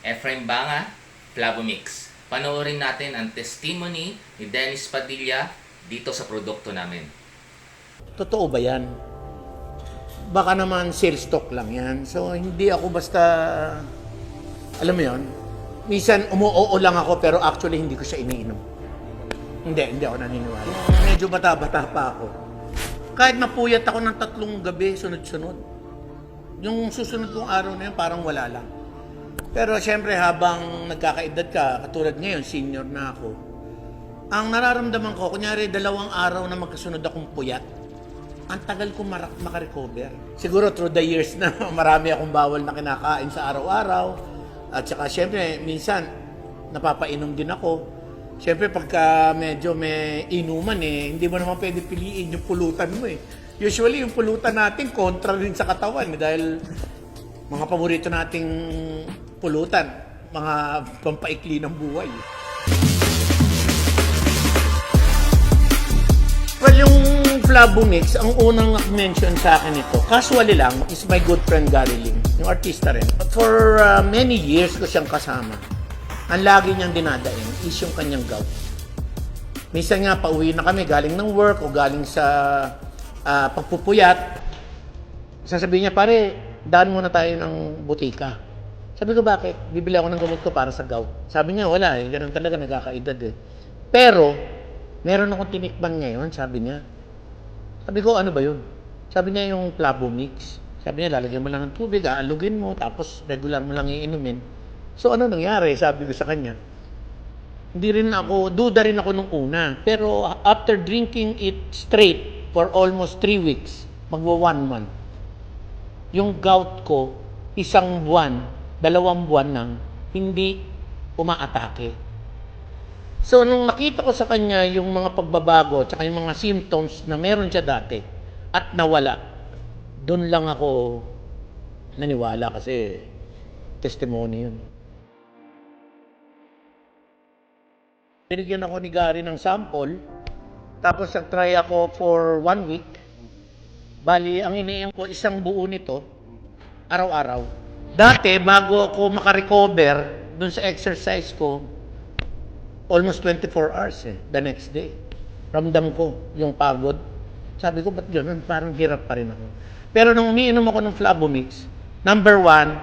Ephraim Banga, Flavomix. Panoorin natin ang testimony ni Dennis Padilla dito sa produkto namin. Totoo ba yan? Baka naman sales talk lang yan. So, hindi ako basta, alam mo yon minsan umuoo lang ako pero actually hindi ko siya iniinom. Hindi, hindi ako naniniwala. Medyo bata-bata pa ako. Kahit napuyat ako ng tatlong gabi, sunod-sunod. Yung susunod kong araw na yun, parang wala lang. Pero syempre, habang nagkakaedad ka, katulad ngayon, senior na ako, ang nararamdaman ko, kunyari dalawang araw na magkasunod akong puyat, ang tagal ko mara- makarecover. Siguro through the years na marami akong bawal na kinakain sa araw-araw. At saka syempre, minsan, napapainom din ako. Syempre, pagka medyo may inuman eh, hindi mo naman pwede piliin yung pulutan mo eh. Usually, yung pulutan natin, kontra rin sa katawan eh, dahil mga paborito nating pulutan, mga pampaikli ng buhay. Well, yung Flavomix, ang unang mention sa akin ito, casually lang, is my good friend Gary Lim, yung artista rin. For uh, many years ko siyang kasama. Ang lagi niyang dinadaing is yung kanyang gout. Minsan nga, pauwi na kami galing ng work o galing sa ah, pagpupuyat. Sasabihin niya, pare, daan muna tayo ng butika. Sabi ko, bakit? Bibili ako ng gamot ko para sa gout. Sabi niya, wala eh. Ganun talaga, nagkakaedad eh. Pero, meron akong tinikman ngayon, sabi niya. Sabi ko, ano ba yun? Sabi niya yung Flavomix. Sabi niya, lalagyan mo lang ng tubig, aalugin mo, tapos regular mo lang iinumin. So, ano nangyari? Sabi ko sa kanya. Hindi rin ako, duda rin ako nung una. Pero after drinking it straight for almost three weeks, magwa one month, yung gout ko, isang buwan, dalawang buwan nang hindi umaatake. So, nung nakita ko sa kanya yung mga pagbabago at yung mga symptoms na meron siya dati at nawala, doon lang ako naniwala kasi testimony yun. Binigyan ako ni Gary ng sample, tapos nag-try ako for one week. Bali, ang iniinom ko isang buo nito, araw-araw. Dati, bago ako makarecover dun sa exercise ko, almost 24 hours eh, the next day. Ramdam ko yung pagod. Sabi ko, ba't ganun? Parang hirap pa rin ako. Pero nung umiinom ako ng Flavomix, number one,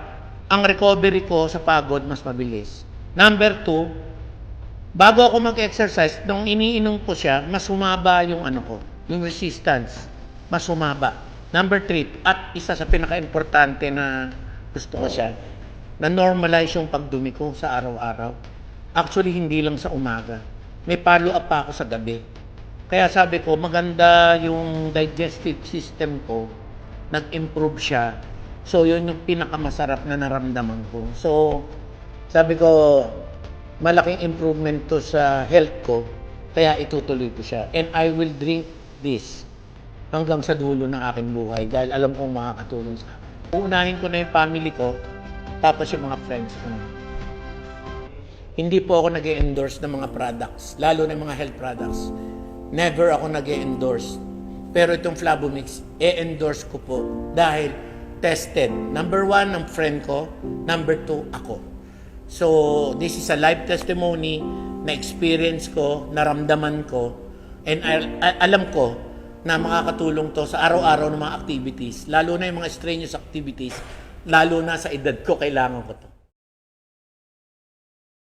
ang recovery ko sa pagod mas mabilis. Number two, bago ako mag-exercise, nung iniinom ko siya, mas humaba yung ano ko, yung resistance. Mas humaba. Number three, at isa sa pinaka-importante na gusto ko siya, na normalize yung pagdumi ko sa araw-araw. Actually, hindi lang sa umaga. May follow-up pa ako sa gabi. Kaya sabi ko, maganda yung digestive system ko. Nag-improve siya. So, yun yung pinakamasarap na naramdaman ko. So, sabi ko, malaking improvement to sa health ko. Kaya itutuloy ko siya. And I will drink this hanggang sa dulo ng aking buhay dahil alam kong makakatulong sa akin. Uunahin ko na yung family ko, tapos yung mga friends ko. Hindi po ako nag endorse ng mga products, lalo na mga health products. Never ako nag endorse Pero itong Flavomix, e-endorse ko po dahil tested. Number one, ng friend ko. Number two, ako. So, this is a live testimony na experience ko, naramdaman ko, and I- I- alam ko na makakatulong to sa araw-araw ng mga activities, lalo na yung mga strenuous activities, lalo na sa edad ko, kailangan ko to.